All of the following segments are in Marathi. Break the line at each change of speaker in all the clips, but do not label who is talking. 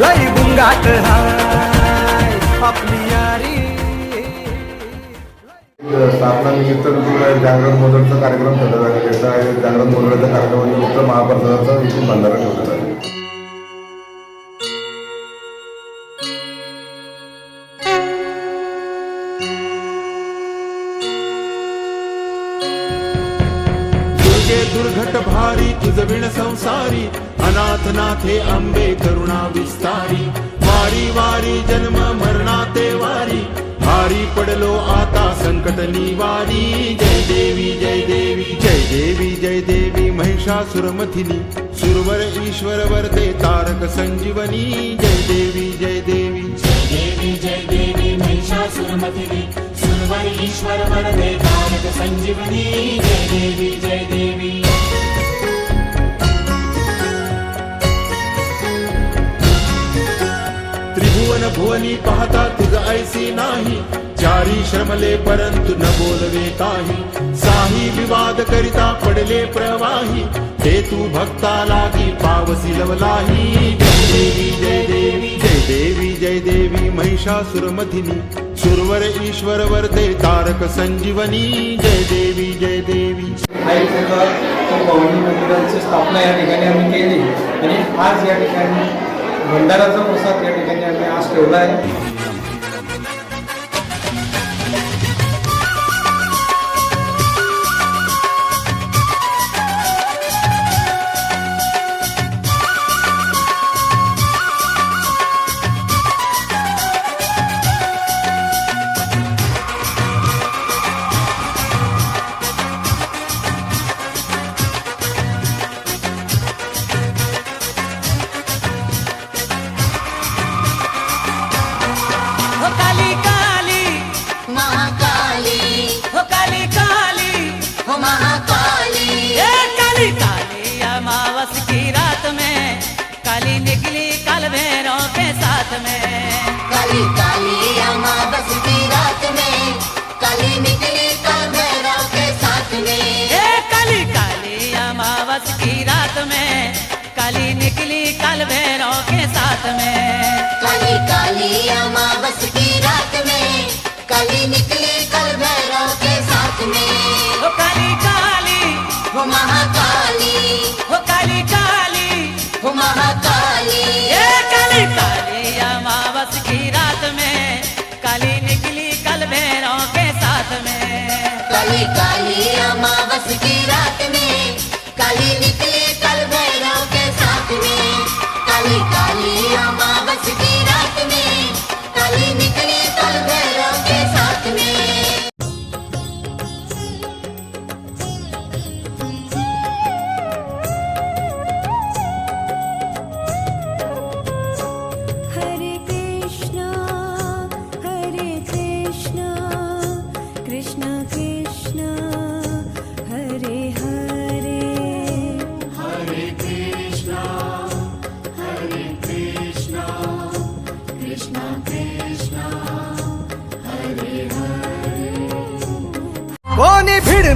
लय गुंगाट हाय. आपली यारी.
स्थापना निमित्त जागरण मोदकचा कार्यक्रम ठेवला आहे त्याचा आहे. जागरण मोदकाच्या कार्यक्रमानिमित्त महाप्रसादाचा इथून भंडारा ठेवला जातो
दुर्गे दुर्घट भारी तुझ विण संसारी अनाथ नाथे अंबे करुणा विस्तारी. वारी वारी जन्म मरणा ते वारी. भारी पडलो आता संकट निवारी. जय देवी जय देवी जय देवी जय देवी महिषासुरमथिनी सुरवर ईश्वर वरते तारक संजीवनी. जय देवी जय देवी
देवी जय देवी महिषासुरमथिनी सुरवर ईश्वर वरदे कारक संजीवनी जय देवी जय देवी।
त्रिभुवन भुवनी पाहता तुझ ऐसी नाही चारी श्रमले परंतु न बोलवे काही। साही विवाद करिता पडले प्रवाही ते तू भक्ता लागी पावसी लवलाही जय देवी जय देवी जय देवी जय देवी महिषासुरमथिनी सुरवर ईश्वर वरते तारक संजीवनी जय देवी जय देवी.
पवनी मंदिराची स्थापना या ठिकाणी आम्ही केली. आणि आज या ठिकाणी भंडाराचा प्रसाद या ठिकाणी आम्ही आज ठेवला आहे.
काली काली अमावस की रात में काली निकली कल
भैरव के साथ में।
ये काली काली अमावस की रात में काली निकली कल भैरों के साथ में।
काली काली अमावस की रात में काली निकली कल भैरव के साथ में।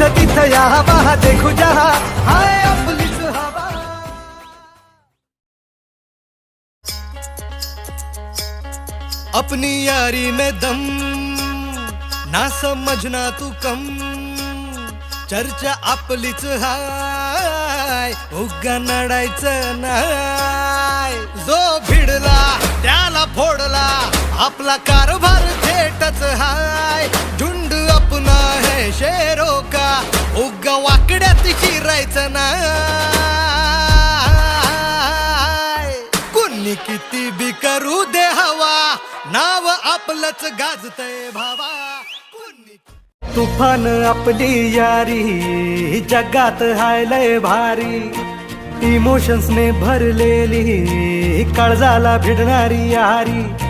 तिथं तिथं या हवा देखू जहा हाय आपलीच हवा. अपनी यारी में दम ना समझना तू कम. चर्चा आपलीच हाय उगा नडायचं नाय. जो भिडला त्याला फोडला आपला कारभार थेटच हाय. झुंड अपना है शेरो का? उग वाकड्यात शिरायचं ना. कुणी किती बी करू दे हवा? नाव आपलंच गाजतय भावा. तुफान आपली यारी जगात हायलय भारी. इमोशन्सने भरलेली काळजाला भिडणारी यारी.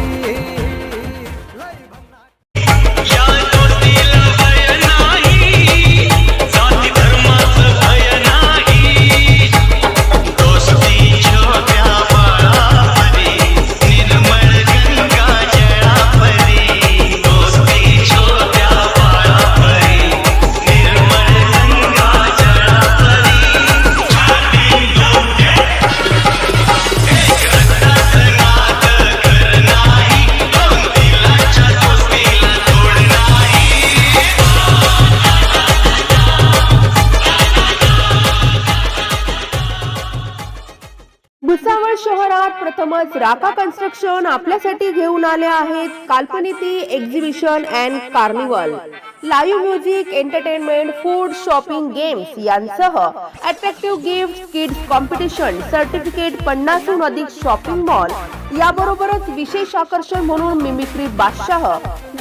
भुसावळ शहरात प्रथमच राका कन्स्ट्रक्शन आपल्यासाठी घेऊन आले आहेत. Kalpaniki exhibition and carnival live music entertainment food shopping games यांसह attractive gift kids competition certificate पन्नासहून अधिक शॉपिंग मॉल याबरोबरच विशेष आकर्षण म्हणून मिमिक्री बादशाह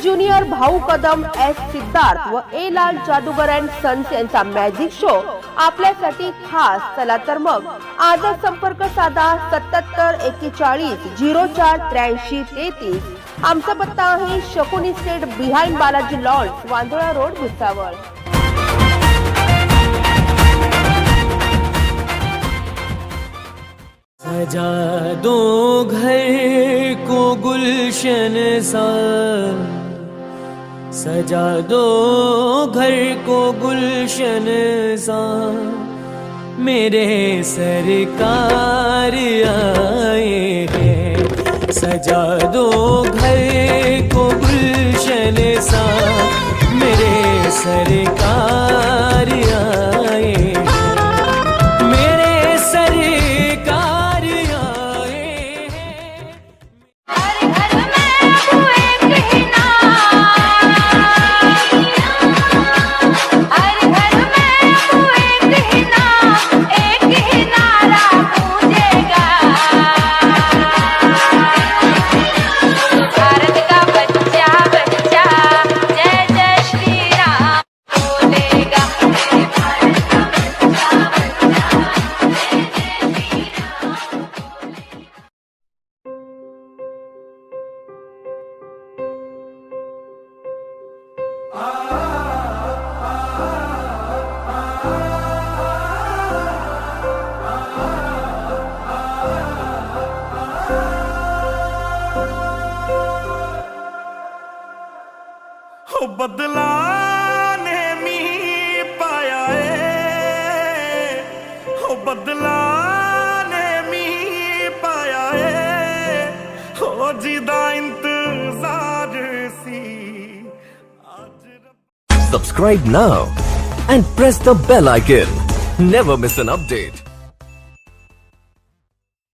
ज्युनियर भाऊ कदम एस सिद्धार्थ व A Lal Jadugar and sons यांचा मॅजिक शो आपल्यासाठी खास. चला तर मग आजच संपर्क साधा सत्याहत्तर एक्केचाळीस झिरो चार त्र्याऐंशी तेहतीस. आमचा पत्ता आहे Shakuni state behind Balaji lawns Wandola road Bhusawal.
सजा दो घर को गुलशन सा सजा दो घर को गुलशन सा। मेरे सरकार आए हैं। सजा दो घर को गुलशन सा। मेरे सरकार
ਬਦਲਾ ਨੇ ਮੀ ਪਾਇਆ ਏ ਹੋ ਬਦਲਾ ਨੇ ਮੀ ਪਾਇਆ ਏ ਹੋ ਜਿਹਦਾ ਇੰਤਜ਼ਾਰ
subscribe now and press the bell icon. Never miss an update.